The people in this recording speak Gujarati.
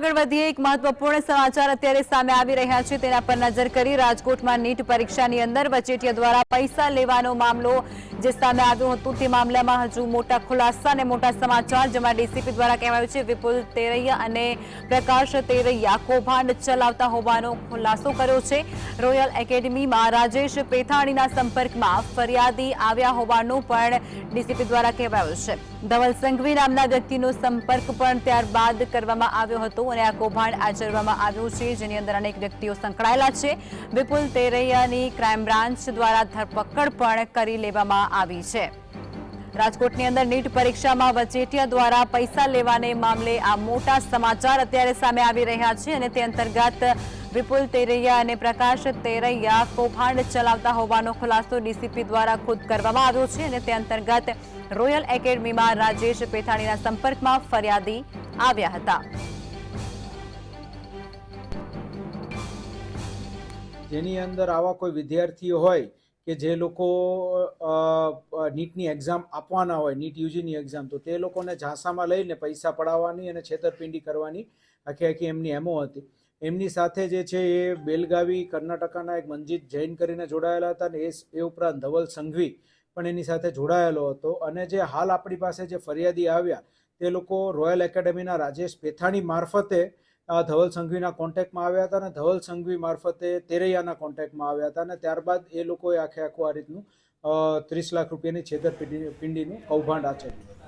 આગળ વધીએ, એક મહત્વપૂર્ણ સમાચાર અત્યારે સામે આવી રહ્યા છે. તેના પર નજર કરી રાજકોટમાં નીટ પરીક્ષાની અંદર વચેટિયા દ્વારા પૈસા લેવાનો મામલો જે સામે આવ્યું હતું તે મામલામાં હજુ મોટા ખુલાસા અને મોટા સમાચાર, જેમાં ડીસીપી દ્વારા કહેવાયું છે, વિપુલ તેરૈયા અને પ્રકાશ તેરૈયા કૌભાંડ ચલાવતા હોવાનો ખુલાસો કર્યો છે. રોયલ એકેડમીમાં રાજેશ પેથાણીના સંપર્કમાં ફરિયાદી આવ્યા હોવાનું પણ ડીસીપી દ્વારા કહેવાયું છે. ધવલ સંઘવી નામના વ્યક્તિનો સંપર્ક પણ ત્યારબાદ કરવામાં આવ્યો હતો અને આ કૌભાંડ આચરવામાં આવ્યું છે, જેની અંદર અનેક વ્યક્તિઓ સંકળાયેલા છે. વિપુલ તેરૈયાની ક્રાઇમ બ્રાન્ચ દ્વારા ધરપકડ પણ કરી લેવામાં આવી છે. રાજકોટની અંદર નીટ પરીક્ષામાં વચેટિયા દ્વારા પૈસા લેવાને મામલે આ મોટા સમાચાર અત્યારે સામે આવી રહ્યા છે અને તે અંતર્ગત વિપુલ તેરૈયા અને પ્રકાશ તેરૈયા કૌભાંડ ચલાવતા હોવાનો ખુલાસો ડીસીપી દ્વારા ખુદ કરવામાં આવ્યો છે અને તે અંતર્ગત રોયલ એકેડમીમાં રાજેશ પેથાણીના સંપર્કમાં ફરિયાદી આવ્યા હતા. જેની અંદર આવા કોઈ વિદ્યાર્થીઓ હોય કે જે લોકો નીટની એક્ઝામ આપવાના હોય, નીટ યુજીની એક્ઝામ તો તે લોકોને ઝાંસામાં લઈને પૈસા પડાવવાની અને છેતરપિંડી કરવાની આખી આખી એમની એમો હતી. એમની સાથે જે છે એ બેલગાવી, કર્ણાટકાના એક મંજીત જૈન કરીને જોડાયેલા હતા અને એ એ ઉપરાંત ધવલ સંઘવી પણ એની સાથે જોડાયેલો હતો. અને જે હાલ આપણી પાસે જે ફરિયાદી આવ્યા, તે લોકો રોયલ એકેડમીના રાજેશ પેથાણી મારફતે ધવલ સંઘવીના કોન્ટેક્ટમાં આવ્યા હતા અને ધવલ સંઘવી મારફતે તેરૈયાના કોન્ટેક્ટમાં આવ્યા હતા અને ત્યારબાદ એ લોકોએ આખે આખું આ રીતનું ત્રીસ લાખ રૂપિયાની છેતરપિંડી, પિંડીનું કૌભાંડ આચર્યું હતું.